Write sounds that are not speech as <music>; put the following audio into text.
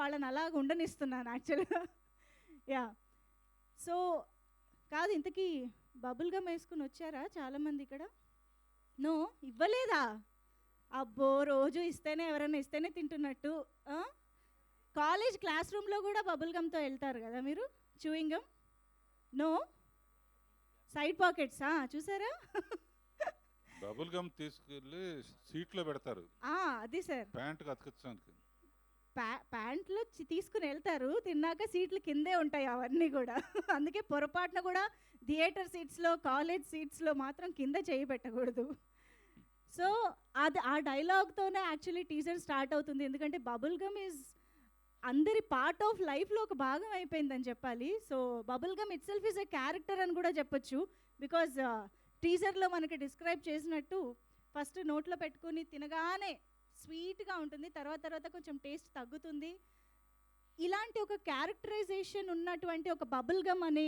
వాళ్ళని అలాగ ఉండనిస్తున్నాను యాక్చువల్గా యా సో కాదు ఇంతకీ బబుల్ గమ్ వేసుకుని వచ్చారా చాలామంది ఇక్కడ? నో ఇవ్వలేదా? అబ్బో రోజు ఇస్తేనే ఎవరైనా ఇస్తేనే తింటున్నట్టు? కాలేజ్ క్లాస్ రూమ్లో కూడా బబుల్ గమ్తో వెళ్తారు కదా మీరు? Chewing gum no? సైడ్ పాకెట్సా చూసారా? బబుల్ గమ్ తీసుకెళ్ళి సీట్లో పెడతారు. అది సార్. ప్యాంట్కి అతికించడానికి. ప్యా ప్యాంట్లో తీసుకుని వెళ్తారు. తిన్నాక సీట్లు కిందే ఉంటాయి అవన్నీ కూడా. <laughs> అందుకే పొరపాటున కూడా థియేటర్ సీట్స్లో కాలేజ్ సీట్స్లో మాత్రం కింద చేయి పెట్టకూడదు. సో అది ఆ డైలాగ్తోనే యాక్చువల్లీ టీజర్ స్టార్ట్ అవుతుంది. ఎందుకంటే బబుల్ గమ్ ఈజ్ అందరి పార్ట్ ఆఫ్ లైఫ్లో ఒక భాగం అయిపోయిందని చెప్పాలి. So bubble gum itself is a character అని కూడా చెప్పొచ్చు. బికాజ్ టీజర్లో మనకి డిస్క్రైబ్ చేసినట్టు ఫస్ట్ నోట్లో పెట్టుకుని తినగానే స్వీట్గా ఉంటుంది. తర్వాత తర్వాత కొంచెం టేస్ట్ తగ్గుతుంది. ఇలాంటి ఒక క్యారెక్టరైజేషన్ ఉన్నటువంటి ఒక బబుల్ గమ్ అనే